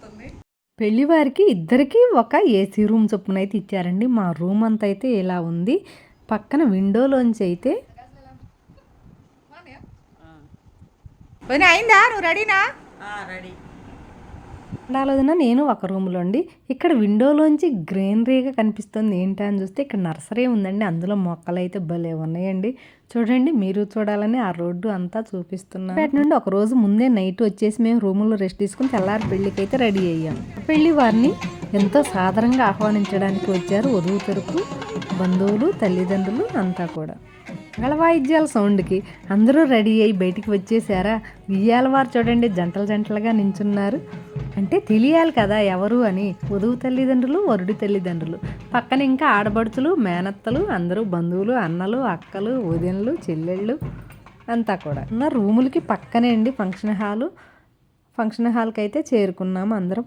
వస్తుంది పెళ్ళి వారికి ఇద్దరికి ఒక ఏసీ రూమ్ చొప్పున అయితే ఇచ్చారండి. మా రూమ్ అంతా అయితే ఇలా ఉంది. పక్కన విండోలోంచి అయితే అయిందా? నువ్వు రెడీనా? రెడీ. ఉండాలదిన నేను ఒక రూమ్లో అండి ఇక్కడ విండోలోంచి గ్రీనరీగా కనిపిస్తుంది ఏంటి అని చూస్తే ఇక్కడ నర్సరీ ఉందండి. అందులో మొక్కలు అయితే భలే ఉన్నాయండి. చూడండి మీరు చూడాలని ఆ రోడ్డు అంతా చూపిస్తున్నాను. అటు నుండి ఒక రోజు ముందే నైట్ వచ్చేసి మేము రూములో రెస్ట్ తీసుకుని తెల్లారి పెళ్ళికి అయితే రెడీ అయ్యాం. పెళ్ళి వారిని ఎంతో సాధారణంగా ఆహ్వానించడానికి వచ్చారు. వధువు తరపు బంధువులు తల్లిదండ్రులు అంతా కూడా. గల వాయిద్యాల సౌండ్కి అందరూ రెడీ అయ్యి బయటికి వచ్చేసారా? ఉయ్యాల వారు చూడండి జంటలు జంటలుగా నించున్నారు. అంటే తెలియాలి కదా ఎవరు అని. వధువు తల్లిదండ్రులు వరుడి తల్లిదండ్రులు. పక్కన ఇంకా ఆడబడుచులు మేనత్తలు అందరూ బంధువులు అన్నలు అక్కలు వదినలు చెల్లెళ్ళు అంతా కూడా. నా రూములకి పక్కనే అండి ఫంక్షన్ హాలు. ఫంక్షన్ హాల్కి అయితే చేరుకున్నాము అందరం.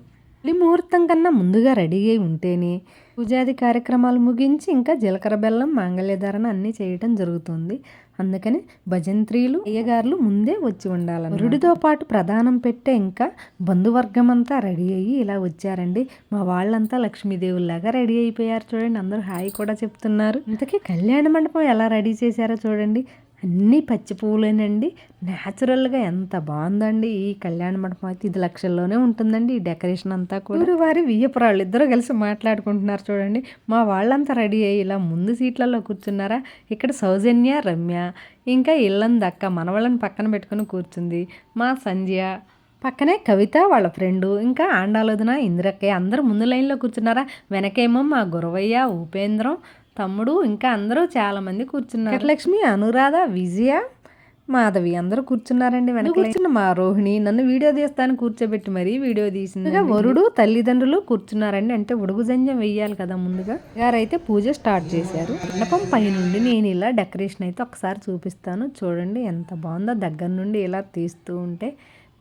ఈ ముహూర్తం కన్నా ముందుగా రెడీ అయి ఉంటేనే పూజాది కార్యక్రమాలు ముగించి ఇంకా జీలకర్ర బెల్లం మాంగళ్యధారణ అన్నీ చేయటం జరుగుతుంది. అందుకని భజంత్రీలు అయ్యగారులు ముందే వచ్చి ఉండాలి వరుడితో పాటు ప్రధానం పెట్టే ఇంకా బంధువర్గం అంతా రెడీ అయ్యి ఇలా వచ్చారండి. మా వాళ్ళంతా లక్ష్మీదేవుల్లాగా రెడీ అయిపోయారు చూడండి. అందరూ హాయి కూడా చెప్తున్నారు. ఇంతకీ కళ్యాణ మండపం ఎలా రెడీ చేశారో చూడండి. అన్నీ పచ్చి పువ్వులేనండి. న్యాచురల్గా ఎంత బాగుందండి ఈ కళ్యాణ మండపం అయితే. ఇది లక్షల్లోనే ఉంటుందండి ఈ డెకరేషన్ అంతా కూడా. ఊరు వారి వియ్యపురాళ్ళు ఇద్దరు కలిసి మాట్లాడుకుంటున్నారు చూడండి. మా వాళ్ళంతా రెడీ అయ్యి ఇలా ముందు సీట్లలో కూర్చున్నారా? ఇక్కడ సౌజన్య రమ్య ఇంకా ఇల్లంది అక్క మనవాళ్ళని పక్కన పెట్టుకుని కూర్చుంది. మా సంధ్య పక్కనే కవిత వాళ్ళ ఫ్రెండు ఇంకా ఆండాలోదిన ఇందిరక్కయ్య అందరూ ముందు లైన్లో కూర్చున్నారా? వెనకేమో మా గురవయ్య ఉపేంద్రం తమ్ముడు ఇంకా అందరూ చాలామంది కూర్చున్నారు. లక్ష్మి అనురాధ విజయ మాధవి అందరూ కూర్చున్నారండి వెనక కూర్చున్న మా రోహిణి నన్ను వీడియో తీస్తాను కూర్చోబెట్టి మరీ వీడియో తీసింది. వరుడు తల్లిదండ్రులు కూర్చున్నారండి. అంటే ఉడుగు జంజం వెయ్యాలి కదా ముందుగా. గారైతే పూజ స్టార్ట్ చేశారు. మండపం పైనుండి నేను ఇలా డెకరేషన్ అయితే ఒకసారి చూపిస్తాను. చూడండి ఎంత బాగుందో. దగ్గర నుండి ఇలా తీస్తూ ఉంటే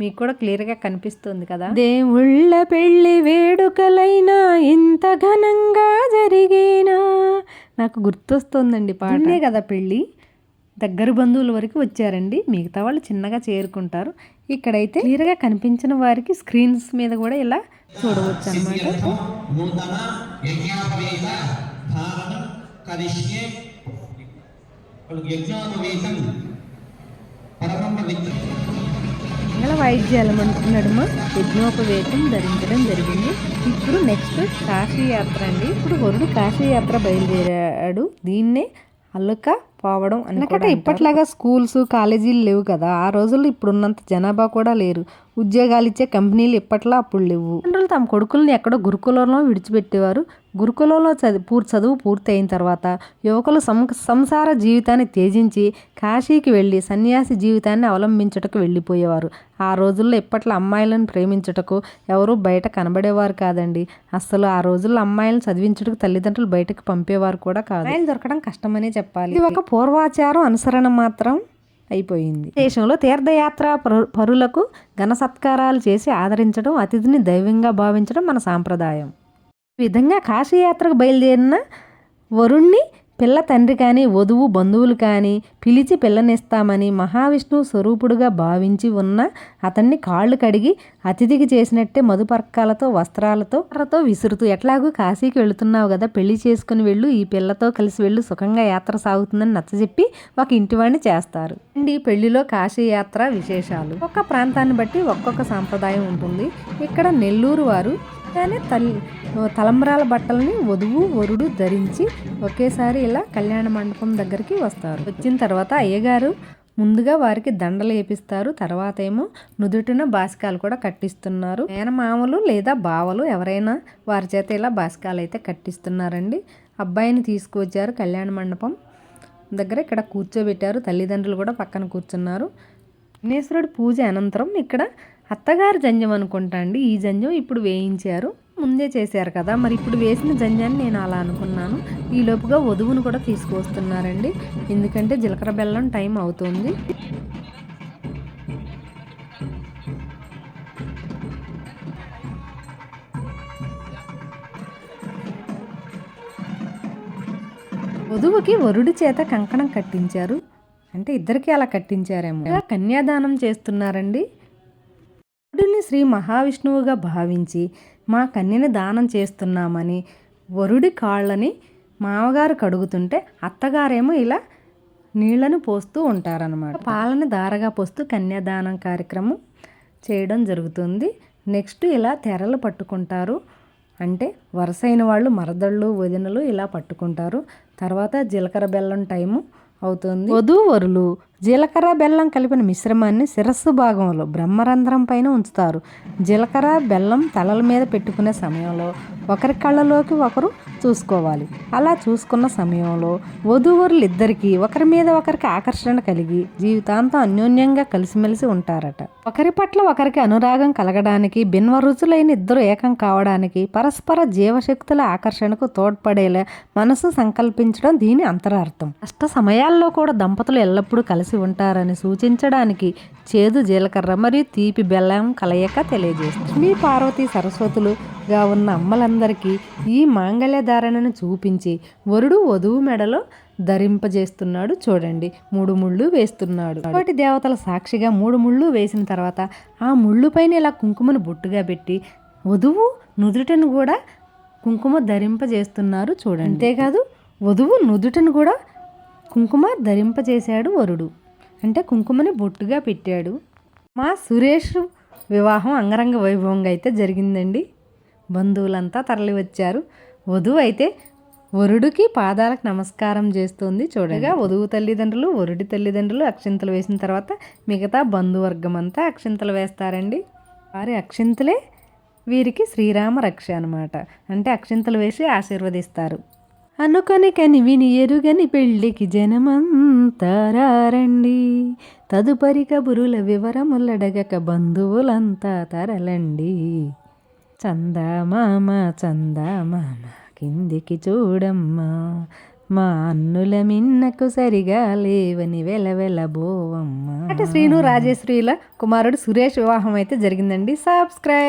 మీకు కూడా క్లియర్గా కనిపిస్తుంది కదా? దేవుళ్ళ పెళ్ళి వేడుకలైనా ఇంత ఘనంగా జరిగేనా? నాకు గుర్తొస్తుందండి పాటే. కదా పెళ్ళి? దగ్గర బంధువుల వరకు వచ్చారండి. మిగతా వాళ్ళు చిన్నగా చేరుకుంటారు. ఇక్కడైతే క్లియర్గా కనిపించిన వారికి స్క్రీన్స్ మీద కూడా ఇలా చూడవచ్చు అనమాట యజ్ఞాపవేత పరబ్రహ్మ విద్య మంగళ వాయిద్యాల నడుమ యజ్ఞోపవేతం ధరించడం జరిగింది. ఇప్పుడు నెక్స్ట్ కాశీయాత్ర అండి. ఇప్పుడు వరుడు కాశీయాత్ర బయలుదేరాడు. దీన్నే అల్లుక పోవడం ఎందుకంటే ఇప్పట్లాగా స్కూల్స్ కాలేజీలు లేవు కదా. ఆ రోజుల్లో ఇప్పుడున్నంత జనాభా కూడా లేరు. ఉద్యోగాలు ఇచ్చే కంపెనీలు ఇప్పట్లో అప్పుడు లేవు. తండ్రులు తమ కొడుకుల్ని ఎక్కడో గురుకులంలో విడిచిపెట్టేవారు. గురుకులంలో చదువు పూర్తి చదువు పూర్తయిన తర్వాత యువకులు సం సంసార జీవితాన్ని త్యజించి కాశీకి వెళ్ళి సన్యాసి జీవితాన్ని అవలంబించుటకు వెళ్ళిపోయేవారు. ఆ రోజుల్లో ఇప్పట్లో అమ్మాయిలను ప్రేమించుటకు ఎవరు బయట కనబడేవారు కాదండి. అసలు ఆ రోజుల్లో అమ్మాయిలను చదివించుటకు తల్లిదండ్రులు బయటకు పంపేవారు కూడా కాదు. అమ్మాయిలు దొరకడం కష్టమనే చెప్పాలి. ఇది ఒక పూర్వాచారం అనుసరణ మాత్రం అయిపోయింది. దేశంలో తీర్థయాత్ర పరు- పరులకు ఘన సత్కారాలు చేసి ఆదరించడం అతిథిని దైవంగా భావించడం మన సాంప్రదాయం. ఈ విధంగా కాశీయాత్రకు బయలుదేరిన వరుణ్ణి పిల్ల తండ్రి కానీ వధువు బంధువులు కానీ పిలిచి పిల్లనిస్తామని మహావిష్ణువు స్వరూపుడుగా భావించి ఉన్న అతన్ని కాళ్ళు కడిగి అతిథికి చేసినట్టే మధుపర్కాలతో వస్త్రాలతో కర్రతో విసురుతూ ఎట్లాగూ కాశీకి వెళుతున్నావు కదా పెళ్ళి చేసుకుని వెళ్ళు ఈ పిల్లతో కలిసి వెళ్ళు సుఖంగా యాత్ర సాగుతుందని నచ్చజెప్పి ఒక ఇంటివాణ్ణి చేస్తారు. అండి పెళ్ళిలో కాశీ యాత్ర విశేషాలు. ఒక్క ప్రాంతాన్ని బట్టి ఒక్కొక్క సాంప్రదాయం ఉంటుంది. ఇక్కడ నెల్లూరు వారు కానీ తల్లి తలంబ్రాల బట్టలని వధువు వరుడు ధరించి ఒకేసారి ఇలా కళ్యాణ మండపం దగ్గరికి వస్తారు. వచ్చిన తర్వాత అయ్యగారు ముందుగా వారికి దండలు వేపిస్తారు. తర్వాత ఏమో నుదుటిన బాసికాలు కూడా కట్టిస్తున్నారు. మేనమామలు లేదా బావలు ఎవరైనా వారి చేత ఇలా బాసికాలు అయితే కట్టిస్తున్నారండి. అబ్బాయిని తీసుకువచ్చారు కళ్యాణ మండపం దగ్గర ఇక్కడ కూర్చోబెట్టారు. తల్లిదండ్రులు కూడా పక్కన కూర్చున్నారు. విఘ్నేశ్వరుడు పూజ అనంతరం ఇక్కడ అత్తగారి జంజం అనుకుంటా అండి. ఈ జంజం ఇప్పుడు వేయించారు. ముందే చేశారు కదా. మరి ఇప్పుడు వేసిన జంజాన్ని నేను అలా అనుకున్నాను. ఈలోపుగా వధువును కూడా తీసుకువస్తున్నారండి. ఎందుకంటే జీలకర్ర బెల్లం టైం అవుతుంది. వధువుకి వరుడి చేత కంకణం కట్టించారు. అంటే ఇద్దరికి అలా కట్టించారేమో. కన్యాదానం చేస్తున్నారండి. వరుడిని శ్రీ మహావిష్ణువుగా భావించి మా కన్యని దానం చేస్తున్నామని వరుడి కాళ్ళని మామగారు కడుగుతుంటే అత్తగారేమో ఇలా నీళ్ళను పోస్తూ ఉంటారనమాట పాలని దారగా పోస్తూ కన్యాదానం కార్యక్రమం చేయడం జరుగుతుంది. నెక్స్ట్ ఇలా తెరలు పట్టుకుంటారు. అంటే వరుసైన వాళ్ళు మరదళ్ళు వదినలు ఇలా పట్టుకుంటారు. తర్వాత జీలకర్ర బెల్లం టైము అవుతుంది. వధూవరులు జీలకర్ర బెల్లం కలిపిన మిశ్రమాన్ని శిరస్సు భాగంలో బ్రహ్మరంధ్రం పైన ఉంచుతారు. జీలకర్ర బెల్లం తలల మీద పెట్టుకునే సమయంలో ఒకరి కళ్ళలోకి ఒకరు చూసుకోవాలి. అలా చూసుకున్న సమయంలో వధూవరులు ఇద్దరికీ ఒకరి మీద ఒకరికి ఆకర్షణ కలిగి జీవితాంతం అన్యోన్యంగా కలిసిమెలిసి ఉంటారట. ఒకరి పట్ల ఒకరికి అనురాగం కలగడానికి భిన్వ రుచులైన ఇద్దరు ఏకం కావడానికి పరస్పర జీవశక్తుల ఆకర్షణకు తోడ్పడేలా మనసు సంకల్పించడం దీని అంతరార్థం. కష్ట సమయాల్లో కూడా దంపతులు ఎల్లప్పుడూ కలిసి ఉంటారని సూచించడానికి చేదు జీలకర్ర మరియు తీపి బెల్లం కలయిక తెలియజేస్తుంది. మీ పార్వతీ సరస్వతులుగా ఉన్న అమ్మలందరికీ ఈ మాంగళ్య ధారణను చూపించి వరుడు వధువు మెడలో ధరింపజేస్తున్నాడు చూడండి. మూడు ముళ్ళు వేస్తున్నాడు. వాటి దేవతల సాక్షిగా మూడు ముళ్ళు వేసిన తర్వాత ఆ ముళ్ళు పైన ఇలా కుంకుమను బొట్టుగా పెట్టి వధువు నుదుటను కూడా కుంకుమ ధరింపజేస్తున్నారు చూడండి. అంతేకాదు వధువు నుదుటను కూడా కుంకుమ ధరింపజేశాడు వరుడు. అంటే కుంకుమని బొట్టుగా పెట్టాడు. మా సురేష్ వివాహం అంగరంగ వైభవంగా అయితే జరిగిందండి. బంధువులంతా తరలి వచ్చారు వధువు అయితే వరుడికి పాదాలకు నమస్కారం చేస్తుంది చూడగా వధువు తల్లిదండ్రులు వరుడి తల్లిదండ్రులు అక్షింతలు వేసిన తర్వాత మిగతా బంధువర్గం అంతా అక్షింతలు వేస్తారండి. వారి అక్షింతలే వీరికి శ్రీరామ రక్ష అనమాట అంటే అక్షింతలు వేసి ఆశీర్వదిస్తారు. అనుకొని కని విని ఎరుగని పెళ్ళికి జనమంతారండి తదుపరి కబురుల వివరములడగక బంధువులంతా తరలండి. చందామామ చందామామ కిందికి చూడమ్మా. మా అన్నుల మిన్నకు సరిగా లేవని వెలవెలబోవమ్మా అంటే శ్రీను రాజేశ్రీల కుమారుడు సురేష్ వివాహం అయితే జరిగిందండి. సబ్స్క్రైబ్